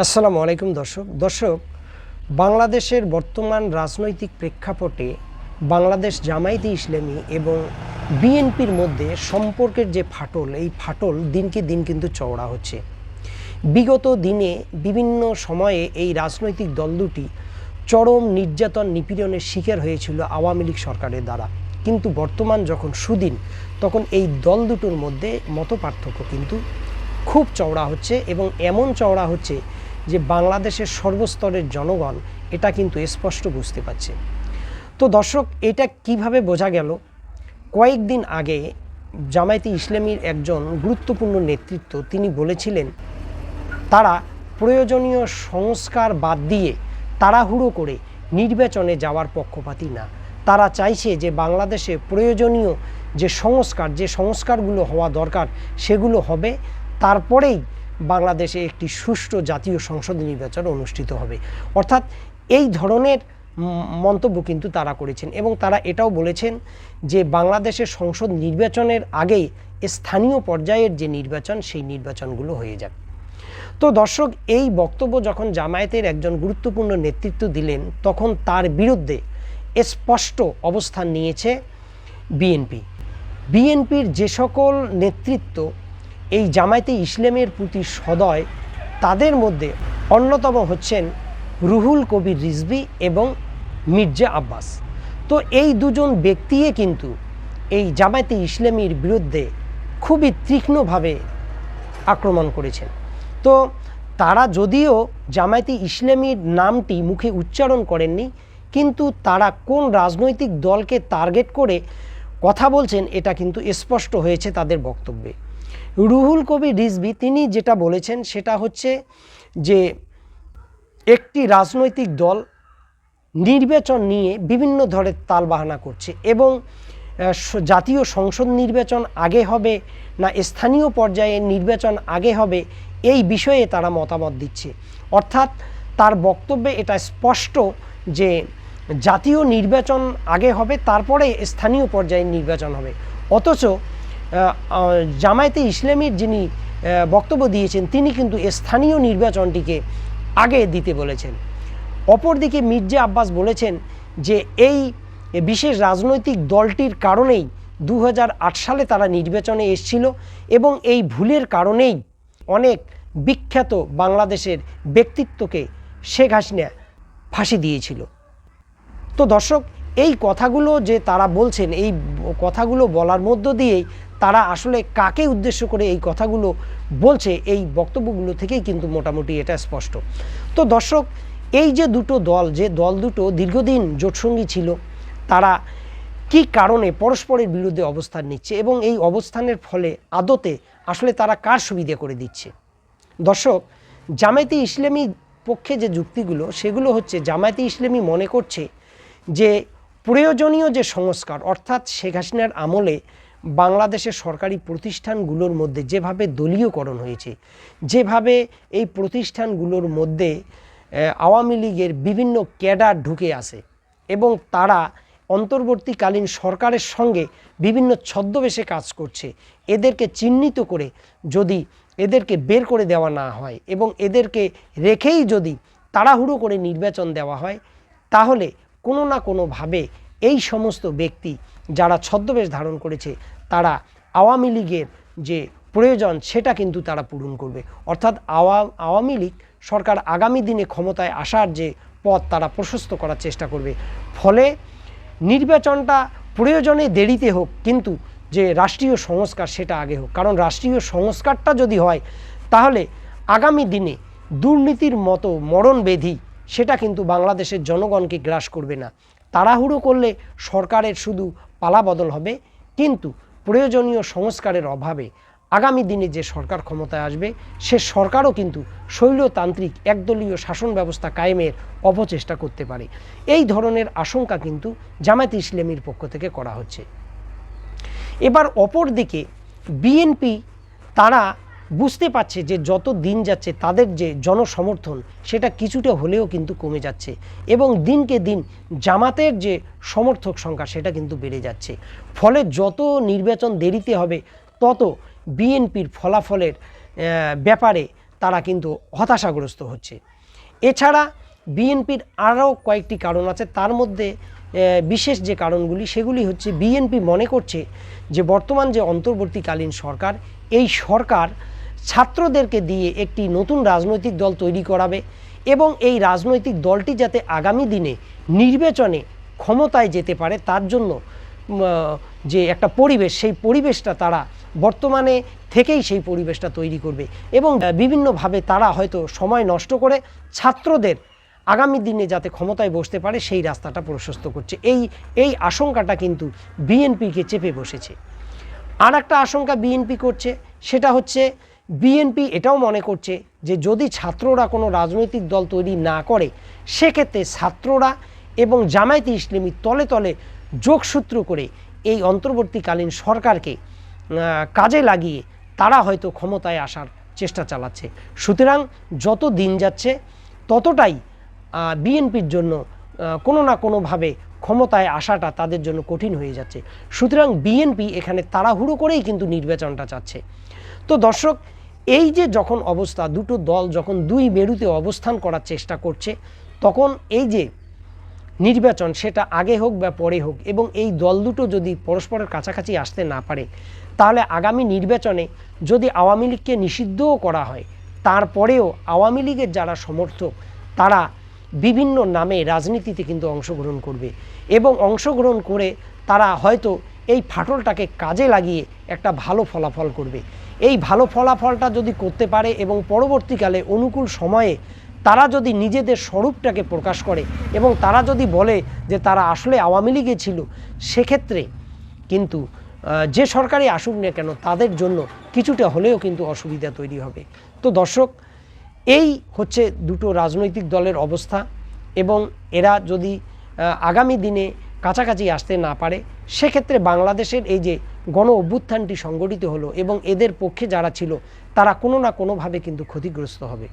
আসসালামু আলাইকুম দর্শক। দর্শক, বাংলাদেশের বর্তমান রাজনৈতিক প্রেক্ষাপটে বাংলাদেশ জামায়াতে ইসলামী এবং বিএনপির মধ্যে সম্পর্কের যে ফাটল, এই ফাটল দিনকে দিন কিন্তু চওড়া হচ্ছে। বিগত দিনে বিভিন্ন সময়ে এই রাজনৈতিক দল দুটি চরম নির্যাতন নিপীড়নের শিকার হয়েছিল আওয়ামী লীগ সরকারের দ্বারা। কিন্তু বর্তমান যখন সুদিন, তখন এই দল দুটোর মধ্যে মতপার্থক্য কিন্তু খুব চওড়া হচ্ছে এবং এমন চওড়া হচ্ছে যে বাংলাদেশের সর্বস্তরের জনগণ এটা কিন্তু স্পষ্ট বুঝতে পারছে। তো দর্শক, এটা কীভাবে বোঝা গেল? কয়েকদিন আগে জামায়াতে ইসলামীর একজন গুরুত্বপূর্ণ নেতৃত্ব তিনি বলেছিলেন, তারা প্রয়োজনীয় সংস্কার বাদ দিয়ে তাড়াহুড়ো করে নির্বাচনে যাওয়ার পক্ষপাতী না। তারা চাইছে যে বাংলাদেশে প্রয়োজনীয় যে সংস্কার, যে সংস্কারগুলো হওয়া দরকার সেগুলো হবে। তারপরেই বাংলাদেশে একটি সুষ্ঠু জাতীয় সংসদ নির্বাচন অনুষ্ঠিত হবে। অর্থাৎ এই ধরনের মন্তব্য কিন্তু তারা করেছেন এবং তারা এটাও বলেছেন যে বাংলাদেশের সংসদ নির্বাচনের আগেই স্থানীয় পর্যায়ের যে নির্বাচন, সেই নির্বাচনগুলো হয়ে যাবে তো দর্শক, এই বক্তব্য যখন জামায়াতের একজন গুরুত্বপূর্ণ নেতৃত্ব দিলেন, তখন তার বিরুদ্ধে স্পষ্ট অবস্থান নিয়েছে বিএনপি। বিএনপির যে সকল নেতৃত্ব এই জামায়াতে ইসলামের প্রতি সদয় তাদের মধ্যে অন্যতম হচ্ছেন রুহুল কবির রিজভি এবং মির্জা আব্বাস। তো এই দুজন ব্যক্তিয়ে কিন্তু এই জামায়াতে ইসলামীর বিরুদ্ধে খুবই তীক্ষ্ণভাবে আক্রমণ করেছেন। তো তারা যদিও জামায়াতে ইসলামীর নামটি মুখে উচ্চারণ করেননি, কিন্তু তারা কোন রাজনৈতিক দলকে টার্গেট করে কথা বলছেন এটা কিন্তু স্পষ্ট হয়েছে তাদের বক্তব্যে। রুহুল কবি রিজভি, তিনি যেটা বলেছেন সেটা হচ্ছে যে একটি রাজনৈতিক দল নির্বাচন নিয়ে বিভিন্ন ধরনের তালবাহানা করছে এবং জাতীয় সংসদ নির্বাচন আগে হবে না স্থানীয় পর্যায়ে নির্বাচন আগে হবে এই বিষয়ে তারা মতামত দিচ্ছে। অর্থাৎ তার বক্তব্যে এটা স্পষ্ট যে জাতীয় নির্বাচন আগে হবে, তারপরে স্থানীয় পর্যায়ে নির্বাচন হবে। অথচ জামায়াতে ইসলামীর যিনি বক্তব্য দিয়েছেন, তিনি কিন্তু স্থানীয় নির্বাচনটিকে আগে দিতে বলেছেন। অপরদিকে মির্জা আব্বাস বলেছেন যে এই বিশেষ রাজনৈতিক দলটির কারণেই দু হাজার আট সালে তারা নির্বাচনে এসেছিল এবং এই ভুলের কারণেই অনেক বিখ্যাত বাংলাদেশের ব্যক্তিত্বকে শেখ হাসিনা ফাঁসি দিয়েছিল। তো দর্শক এই কথাগুলো যে তারা বলছেন, এই কথাগুলো বলার মধ্য দিয়েই তারা আসলে কাকে উদ্দেশ্য করে এই কথাগুলো বলছে, এই বক্তব্যগুলো থেকেই কিন্তু মোটামুটি এটা স্পষ্ট। তো দর্শক, এই যে দুটো দল, যে দল দুটো দীর্ঘদিন জোটসঙ্গী ছিল, তারা কি কারণে পরস্পরের বিরুদ্ধে অবস্থান নিচ্ছে এবং এই অবস্থানের ফলে আদতে আসলে তারা কার সুবিধা করে দিচ্ছে? দর্শক, জামায়াতে ইসলামী পক্ষে যে যুক্তিগুলো, সেগুলো হচ্ছে জামায়াতে ইসলামী মনে করছে যে প্রয়োজনীয় যে সংস্কার, অর্থাৎ শেখ হাসিনার আমলে বাংলাদেশের সরকারি প্রতিষ্ঠানগুলোর মধ্যে যেভাবে দলীয়করণ হয়েছে, যেভাবে এই প্রতিষ্ঠানগুলোর মধ্যে আওয়ামী লীগের বিভিন্ন ক্যাডার ঢুকে আসে এবং তারা অন্তর্বর্তীকালীন সরকারের সঙ্গে বিভিন্ন ছদ্মবেশে কাজ করছে, এদেরকে চিহ্নিত করে যদি এদেরকে বের করে দেওয়া না হয় এবং এদেরকে রেখেই যদি তাড়াহুড়ো করে নির্বাচন দেওয়া হয়, তাহলে কোনো না কোনোভাবে এই সমস্ত ব্যক্তি যারা ছদ্মবেশ ধারণ করেছে, তারা আওয়ামী লীগের যে প্রয়োজন, সেটা কিন্তু তারা পূরণ করবে। অর্থাৎ আওয়া, আওয়ামী লীগ সরকার আগামী দিনে ক্ষমতায় আসার যে পথ তারা প্রশস্ত করার চেষ্টা করবে। ফলে নির্বাচনটা প্রয়োজনে দেরিতে হোক, কিন্তু যে রাষ্ট্রীয় সংস্কার, সেটা আগে হোক। কারণ রাষ্ট্রীয় সংস্কারটা যদি হয়, তাহলে আগামী দিনে দুর্নীতির মতো মরণ বেধি সেটা কিন্তু বাংলাদেশের জনগণকে গ্রাস করবে না। তাড়াহুড়ো করলে সরকারের শুধু পালাবদল হবে, কিন্তু প্রয়োজনীয় সংস্কারের অভাবে আগামী দিনে যে সরকার ক্ষমতায় আসবে, সে সরকারও কিন্তু শৈলতান্ত্রিক একদলীয় শাসন ব্যবস্থা কায়েমের অপচেষ্টা করতে পারে। এই ধরনের আশঙ্কা কিন্তু জামায়াত ইসলামীর পক্ষ থেকে করা হচ্ছে। এবার অপর দিকে বিএনপি, তারা বুঝতে পারছে যে যত দিন যাচ্ছে তাদের যে জনসমর্থন, সেটা কিছুটা হলেও কিন্তু কমে যাচ্ছে এবং দিনকে দিন জামাতের যে সমর্থক সংখ্যা, সেটা কিন্তু বেড়ে যাচ্ছে। ফলে যত নির্বাচন দেরিতে হবে, তত বিএনপির ফলাফলের ব্যাপারে তারা কিন্তু হতাশাগ্রস্ত হচ্ছে। এছাড়া বিএনপির আরও কয়েকটি কারণ আছে। তার মধ্যে বিশেষ যে কারণগুলি, সেগুলি হচ্ছে বিএনপি মনে করছে যে বর্তমান যে অন্তর্বর্তীকালীন সরকার, এই সরকার ছাত্রদেরকে দিয়ে একটি নতুন রাজনৈতিক দল তৈরি করাবে এবং এই রাজনৈতিক দলটি যাতে আগামী দিনে নির্বাচনে ক্ষমতায় যেতে পারে, তার জন্য যে একটা পরিবেশ, সেই পরিবেশটা তারা বর্তমানে থেকেই সেই পরিবেশটা তৈরি করবে এবং বিভিন্নভাবে তারা হয়তো সময় নষ্ট করে ছাত্রদের আগামী দিনে যাতে ক্ষমতায় বসতে পারে, সেই রাস্তাটা প্রশস্ত করছে। এই এই আশঙ্কাটা কিন্তু বিএনপিকে চেপে বসেছে। আর একটা আশঙ্কা বিএনপি করছে, সেটা হচ্ছে বিএনপি এটাও মনে করছে যে যদি ছাত্ররা কোনো রাজনৈতিক দল তৈরি না করে, সেক্ষেত্রে ছাত্ররা এবং জামায়াতে ইসলামী তলে তলে যোগসূত্র করে এই অন্তর্বর্তীকালীন সরকারকে কাজে লাগিয়ে তারা হয়তো ক্ষমতায় আসার চেষ্টা চালাচ্ছে। সুতরাং যত দিন যাচ্ছে, ততটাই বিএনপির জন্য কোনো না কোনোভাবে ক্ষমতায় আসাটা তাদের জন্য কঠিন হয়ে যাচ্ছে। সুতরাং বিএনপি এখানে তাড়াহুড়ো করেই কিন্তু নির্বাচনটা চাচ্ছে। তো দর্শক, এই যে যখন অবস্থা, দুটো দল যখন দুই মেরুতে অবস্থান করার চেষ্টা করছে, তখন এই যে নির্বাচন, সেটা আগে হোক বা পরে হোক, এবং এই দল দুটো যদি পরস্পরের কাছাকাছি আসতে না পারে, তাহলে আগামী নির্বাচনে যদি আওয়ামী লীগকে নিষিদ্ধও করা হয়, তারপরেও আওয়ামী লীগের যারা সমর্থক, তারা বিভিন্ন নামে রাজনীতিতে কিন্তু অংশগ্রহণ করবে, এবং অংশগ্রহণ করে তারা হয়তো এই ফাটলটাকে কাজে লাগিয়ে একটা ভালো ফলাফল করবে। এই ভালো ফলাফলটা যদি করতে পারে এবং পরবর্তীকালে অনুকূল সময়ে তারা যদি নিজেদের স্বরূপটাকে প্রকাশ করে এবং তারা যদি বলে যে তারা আসলে আওয়ামী লীগে ছিল, সেক্ষেত্রে কিন্তু যে সরকারি আসুক না কেন, তাদের জন্য কিছুটা হলেও কিন্তু অসুবিধা তৈরি হবে। তো দর্শক, এই হচ্ছে দুটো রাজনৈতিক দলের অবস্থা এবং এরা যদি আগামী দিনে কাছাকাছি আসতে না পারে সেক্ষেত্রে বাংলাদেশের এই যে গণ অভ্যুত্থানটি সংগঠিত হলো এবং এদের পক্ষে যারা ছিল, তারা কোনো না কোনোভাবে কিন্তু ক্ষতিগ্রস্ত হবে।